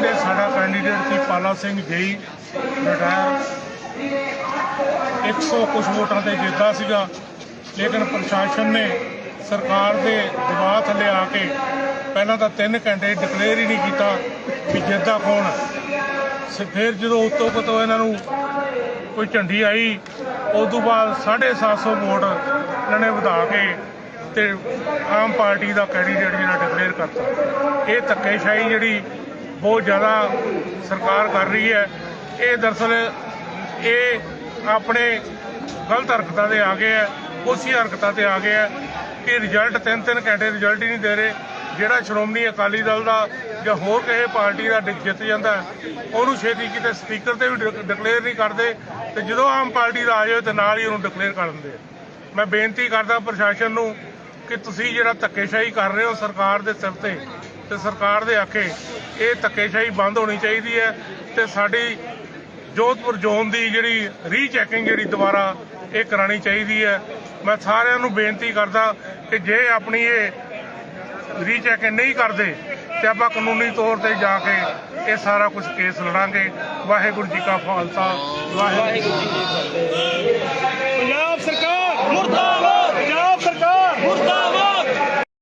ਕਹਿੰਦੇ ਸਾਡਾ ਕੈਂਡੀਡੇਟ ਸੀ ਪਾਲਾ ਸਿੰਘ ਜੇਈ, ਰਿਟਾਇਰ। 100 ਕੁਝ ਵੋਟਾਂ ਤੇ ਜਿੱਤਾ ਸੀਗਾ। ਲੇਕਿਨ ਪ੍ਰਸ਼ਾਸਨ ਨੇ ਸਰਕਾਰ ਦੇ ਦਬਾਅ ਥੱਲੇ ਆ ਕੇ ਪਹਿਲਾਂ ਤਾਂ ਤਿੰਨ ਘੰਟੇ ਡਿਕਲੇਅਰ ਹੀ ਨਹੀਂ ਕੀਤਾ ਵੀ ਜਿੱਦਾ ਕੌਣ ਫਿਰ ਜਦੋਂ ਉਤੋਂ ਕਤੋਂ ਇਹਨਾਂ ਨੂੰ ਕੋਈ ਝੰਡੀ ਆਈ ਉਸ ਤੋਂ ਬਾਅਦ 750 ਵੋਟ ਇਹਨਾਂ ਨੇ ਵਧਾ ਕੇ ਤੇ ਆਮ ਪਾਰਟੀ ਦਾ ਕੈਂਡੀਡੇਟ ਜਿਹੜਾ ਡਿਕਲੇਅਰ ਕਰਤਾ। ਇਹ ਧੱਕੇਸ਼ਾਹੀ ਜਿਹੜੀ ਬਹੁਤ ਜ਼ਿਆਦਾ ਸਰਕਾਰ ਕਰ ਰਹੀ ਹੈ। ਇਹ ਦਰਅਸਲ ਇਹ ਆਪਣੇ ਗਲਤ ਹਰਕਤਾਂ ਤੇ ਆ ਗਏ ਹੈ, ਉਸੇ ਹਰਕਤਾਂ ਤੇ ਆ ਗਏ ਹੈ ਕਿ ਰਿਜ਼ਲਟ ਤਿੰਨ ਤਿੰਨ ਘੰਟੇ ਰਿਜ਼ਲਟ ਹੀ ਨਹੀਂ ਦੇ ਰਹੇ। ਜਿਹੜਾ ਸ਼੍ਰੋਮਣੀ ਅਕਾਲੀ ਦਲ ਦਾ ਜਾਂ ਹੋਰ ਕਿਸੇ ਪਾਰਟੀ ਦਾ ਜਿੱਤ ਜਾਂਦਾ ਉਹਨੂੰ ਛੇਤੀ ਕਿਤੇ ਸਪੀਕਰ ਤੇ ਵੀ ਡਿਕਲੇਅਰ ਨਹੀਂ ਕਰਦੇ ਤੇ ਜਦੋਂ ਆਮ ਪਾਰਟੀ ਦਾ ਆ ਜਾਵੇ ਤੇ ਨਾਲ ਹੀ ਉਹਨੂੰ ਡਿਕਲੇਅਰ ਕਰ ਦਿੰਦੇ ਮੈਂ ਬੇਨਤੀ ਕਰਦਾ ਪ੍ਰਸ਼ਾਸਨ ਨੂੰ ਕਿ ਤੁਸੀਂ ਜਿਹੜਾ ਧੱਕੇਸ਼ਾਹੀ ਕਰ ਰਹੇ ਹੋ ਸਰਕਾਰ ਦੇ ਸਿਰ ਤੇ ਤੇ ਸਰਕਾਰ ਦੇ ਆਖੇ ਇਹ ਧੱਕੇਸ਼ਾਹੀ ਬੰਦ ਹੋਣੀ ਚਾਹੀਦੀ ਹੈ ਤੇ ਸਾਡੀ ਜੋਧਪੁਰ ਜ਼ੋਨ ਦੀ ਜਿਹੜੀ ਰੀਚੈਕਿੰਗ ਜਿਹੜੀ ਦੁਬਾਰਾ ਇਹ ਕਰਾਣੀ ਚਾਹੀਦੀ ਹੈ। ਮੈਂ ਸਾਰਿਆਂ ਨੂੰ ਬੇਨਤੀ ਕਰਦਾ ਕਿ ਜੇ ਆਪਣੀ ਇਹ ਰੀਚੈਕਿੰਗ ਨਹੀਂ ਕਰਦੇ ਤੇ ਆਪਾਂ ਕਾਨੂੰਨੀ ਤੌਰ ਤੇ ਜਾ ਕੇ ਇਹ ਸਾਰਾ ਕੁਝ ਕੇਸ ਲੜਾਂਗੇ। ਵਾਹਿਗੁਰੂ ਜੀ ਕਾ ਖਾਲਸਾ, ਵਾਹਿਗੁਰੂ ਜੀ ਕੀ ਫਤਿਹ।